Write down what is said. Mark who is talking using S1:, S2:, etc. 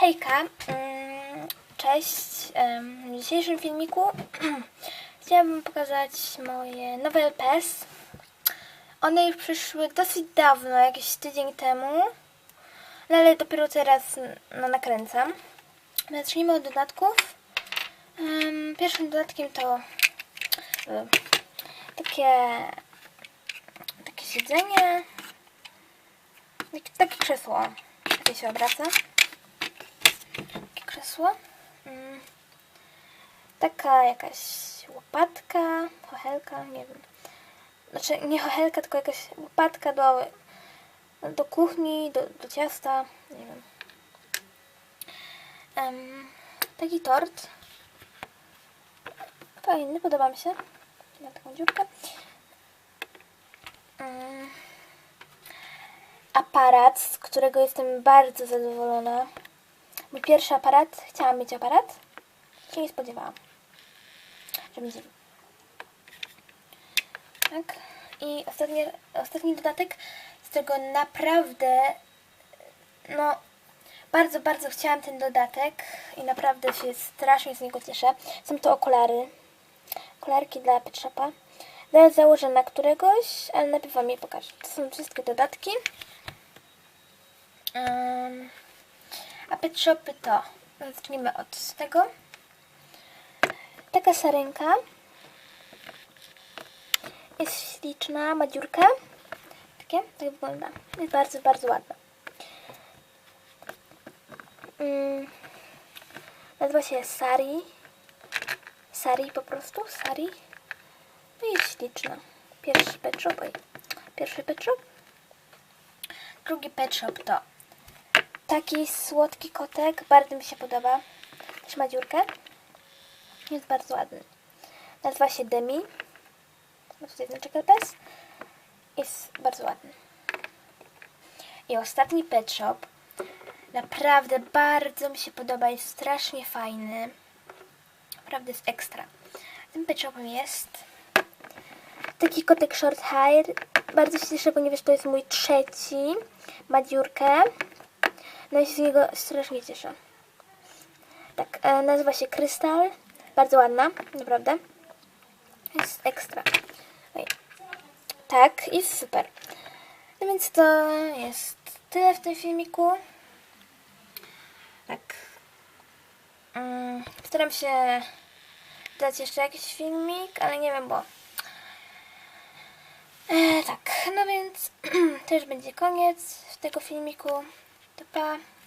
S1: Hejka, cześć. W dzisiejszym filmiku chciałabym pokazać moje nowe LPS. One już przyszły dosyć dawno, jakiś tydzień temu, no ale dopiero teraz no, nakręcam. Zacznijmy od dodatków. Pierwszym dodatkiem to e, takie, takie siedzenie, takie, krzesło, takie się obraca krzesło. Mm. Taka jakaś łopatka, chochelka, nie wiem. Znaczy nie chochelka, tylko jakaś łopatka do, do kuchni, do, do ciasta, nie wiem. Em, taki tort. Fajny, podoba mi się. Ma taką dziurkę. Mm. Aparat, z którego jestem bardzo zadowolona. Mój pierwszy aparat, chciałam mieć aparat, się nie spodziewałam, że będzie. Tak. I ostatni, ostatni dodatek, z którego naprawdę, no, bardzo, bardzo chciałam ten dodatek i naprawdę się strasznie z niego cieszę. Są to okulary, okularki dla Pet Shopa. Zaraz założę na któregoś, ale najpierw Wam je pokażę. To są wszystkie dodatki. Um, pet shopy to, zacznijmy od tego. Taka sarenka. Jest śliczna, ma dziurkę. Takie, tak wygląda. Jest bardzo, bardzo ładna. Mm. Nazywa się Sari. Sari po prostu, Sari. No i jest śliczna. Pierwszy pet shop, oj. Pierwszy pet shop. Drugi pet shop to taki słodki kotek, bardzo mi się podoba. Też ma dziurkę. Jest bardzo ładny. Nazywa się Demi. Ma tutaj znaczek LPS. Jest bardzo ładny. I ostatni pet shop. Naprawdę bardzo mi się podoba. Jest strasznie fajny. Naprawdę jest ekstra. Tym pet shopem jest taki kotek short hair. Bardzo się cieszę, ponieważ to jest mój trzeci. Ma dziurkę. No i się z niego strasznie cieszę. Tak, e, nazywa się Krystal. Bardzo ładna, naprawdę. Jest ekstra. Oj. Tak, jest super. No więc to jest tyle w tym filmiku. Tak. Mm, Staram się dać jeszcze jakiś filmik, ale nie wiem, bo... E, tak, no więc to już będzie koniec tego filmiku. To pa.